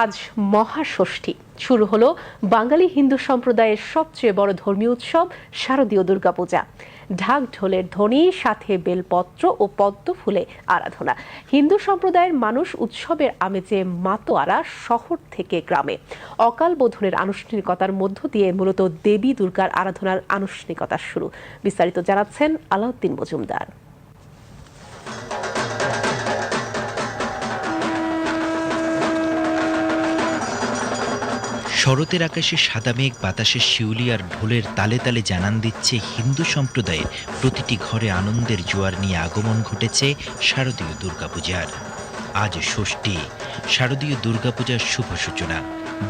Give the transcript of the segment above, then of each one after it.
আজ মহাষষ্ঠী। শুরু হলো বাঙালি হিন্দু সম্প্রদায়ের সবচেয়ে বড় ধর্মীয় উৎসব, শারদীয় দুর্গাপূজা। ঢাক ঢোলের ধ্বনি, সাথে বেলপত্র ও পদ্ম ফুলে আরাধনা। হিন্দু সম্প্রদায়ের মানুষ উৎসবের আমেজে মাতোয়ারা শহর থেকে গ্রামে। অকাল বোধনের আনুষ্ঠানিকতার মধ্য দিয়ে মূলত দেবী দুর্গার আরাধনার আনুষ্ঠানিকতা শুরু। বিস্তারিত জানাচ্ছেন আলাউদ্দিন মজুমদার। শরতের আকাশে সাদা মেঘ বাতাসে শিউলি আর ঢোলের তালে তালে জানান দিচ্ছে হিন্দু সম্প্রদায়ের প্রতিটি ঘরে আনন্দের জোয়ার নিয়ে আগমন ঘটেছে শারদীয় দুর্গাপূজার। আজ ষষ্ঠী, শারদীয় দুর্গাপূজার শুভ সূচনা।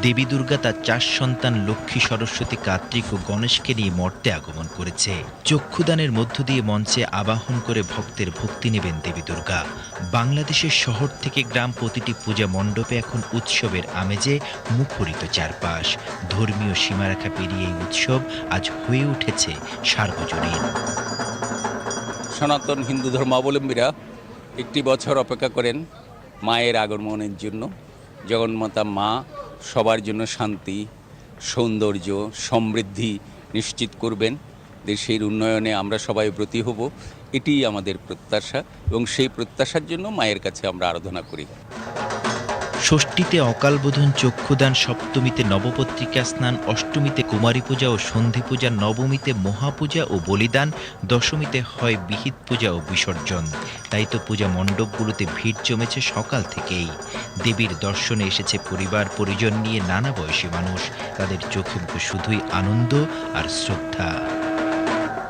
দেবী দুর্গা তার চার সন্তান লক্ষ্মী, সরস্বতী, কার্তিক ও গণেশকে নিয়ে মর্তে আগমন করেছে। চক্ষুদানের মধ্য দিয়ে মঞ্চে আবাহন করে ভক্তের ভক্তি নেবেন দেবী দুর্গা। বাংলাদেশের শহর থেকে গ্রাম প্রতিটি পূজা মণ্ডপে এখন উৎসবের আমেজে মুখরিত চারপাশ। ধর্মীয় সীমারেখা পেরিয়ে এই উৎসব আজ হয়ে উঠেছে সার্বজনীন। সনাতন হিন্দু ধর্মাবলম্বীরা একটি বছর অপেক্ষা করেন মায়ের আগমনের জন্য। জগন্মাতা মা সবার জন্য শান্তি, সৌন্দর্য, সমৃদ্ধি নিশ্চিত করবেন। দেশের উন্নয়নে আমরা সবাই ব্রতী হব, এটিই আমাদের প্রত্যাশা এবং সেই প্রত্যাশার জন্য মায়ের কাছে আমরা আরাধনা করি। ষষ্ঠীতে অকালবোধন চক্ষুদান সপ্তমীতে নবপত্রিকা স্নান, অষ্টমীতে কুমারী পূজা ও সন্ধি পূজা, নবমীতে মহাপূজা ও বলিদান, দশমীতে হয় বিহিত পূজা ও বিসর্জন। তাই তো পূজা মণ্ডপগুলোতে ভিড় জমেছে সকাল থেকেই। দেবীর দর্শনে এসেছে পরিবার, পরিজন নিয়ে নানা বয়সী মানুষ। তাদের চোখে মুখে শুধুই আনন্দ আর শ্রদ্ধা।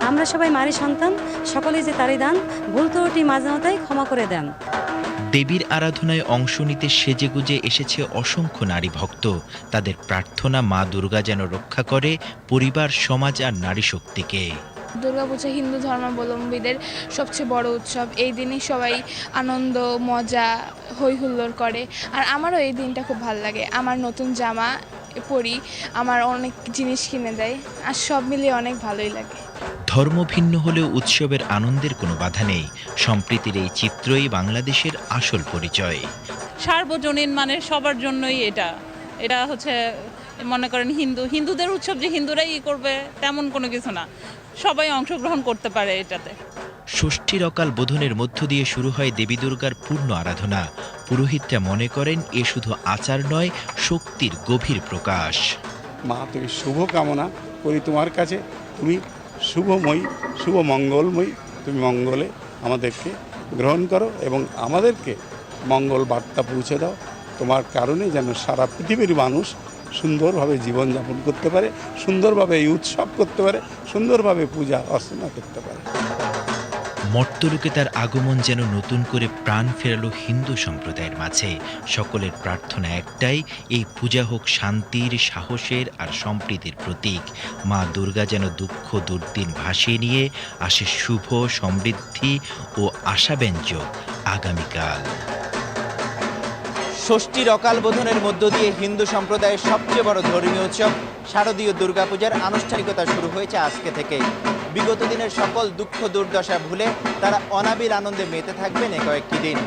আমরা সবাই মারি সন্তান, সকলেই যে তারি দান, ভুল ত্রুটি মাঝে ক্ষমা করে দেন। দেবীর আরাধনায় অংশ নিতে সেজেগুজে এসেছে অসংখ্য নারী ভক্ত তাদের প্রার্থনা মা দুর্গা যেন রক্ষা করে পরিবার, সমাজ আর নারী শক্তিকে দুর্গাপূজা হিন্দু ধর্মাবলম্বীদের সবচেয়ে বড় উৎসব। এই দিনই সবাই আনন্দ, মজা হই হুল্লোড় করে। আর আমারও এই দিনটা খুব ভালো লাগে। আমার নতুন জামা পরি, আমার অনেক জিনিস কিনে দেয়। আর সব মিলিয়ে অনেক ভালোই লাগে। ধর্ম ভিন্ন হলেও উৎসবের আনন্দের কোনো বাধা নেই। সম্প্রীতির এই চিত্রই বাংলাদেশের আসল পরিচয়। সার্বজনীন মানে সবার জন্যই এটা। এটা হচ্ছে মনে করেন হিন্দু হিন্দুদের উৎসব যে হিন্দুরাই ই করবে তেমন কোনো কিছু না। সবাই অংশগ্রহণ করতে পারে এটাতে। ষষ্ঠীর অকাল বোধনের মধ্য দিয়ে শুরু হয় দেবী দুর্গার পূর্ণ আরাধনা। পুরোহিতরা মনে করেন এ শুধু আচার নয় শক্তির গভীর প্রকাশ। মা তুমি শুভ কামনা করি তোমার কাছে। তুমি শুভময়ী শুভ মঙ্গলময়ী তুমি মঙ্গলে আমাদেরকে গ্রহণ করো এবং আমাদেরকে মঙ্গল বার্তা পৌঁছে দাও। তোমার কারণে যেন সারা পৃথিবীর মানুষ সুন্দরভাবে জীবনযাপন করতে পারে, সুন্দরভাবে এই উৎসব করতে পারে, সুন্দরভাবে পূজা অর্চনা করতে পারে। মর্তলোকে তার আগমন যেন নতুন করে প্রাণ ফেরালো হিন্দু সম্প্রদায়ের মাঝে। সকলের প্রার্থনা একটাই, এই পূজা হোক শান্তির, সাহসের আর সম্প্রীতির প্রতীক। মা দুর্গা যেন দুঃখ দুর্দিন ভাসিয়ে নিয়ে আসে শুভ, সমৃদ্ধি ও আশাব্যঞ্জক আগামীকাল। ষষ্ঠীর অকাল বোধনের মধ্য দিয়ে হিন্দু সম্প্রদায়ের সবচেয়ে বড় ধর্মীয় উৎসব শারদীয় দুর্গাপূজার আনুষ্ঠানিকতা শুরু হয়েছে আজকে থেকে বিগত দিনের সকল দুঃখ দুর্দশা ভুলে তারা অনাবির আনন্দে মেতে থাকবেন এ কয়েকটি দিন।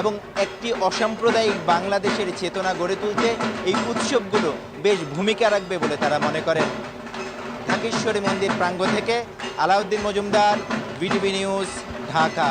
এবং একটি অসাম্প্রদায়িক বাংলাদেশের চেতনা গড়ে তুলতে এই উৎসবগুলো বেশ ভূমিকা রাখবে বলে তারা মনে করেন। ঢাকেশ্বরী মন্দির প্রাঙ্গ থেকে আলাউদ্দিন মজুমদার, বিটিভি নিউজ, ঢাকা।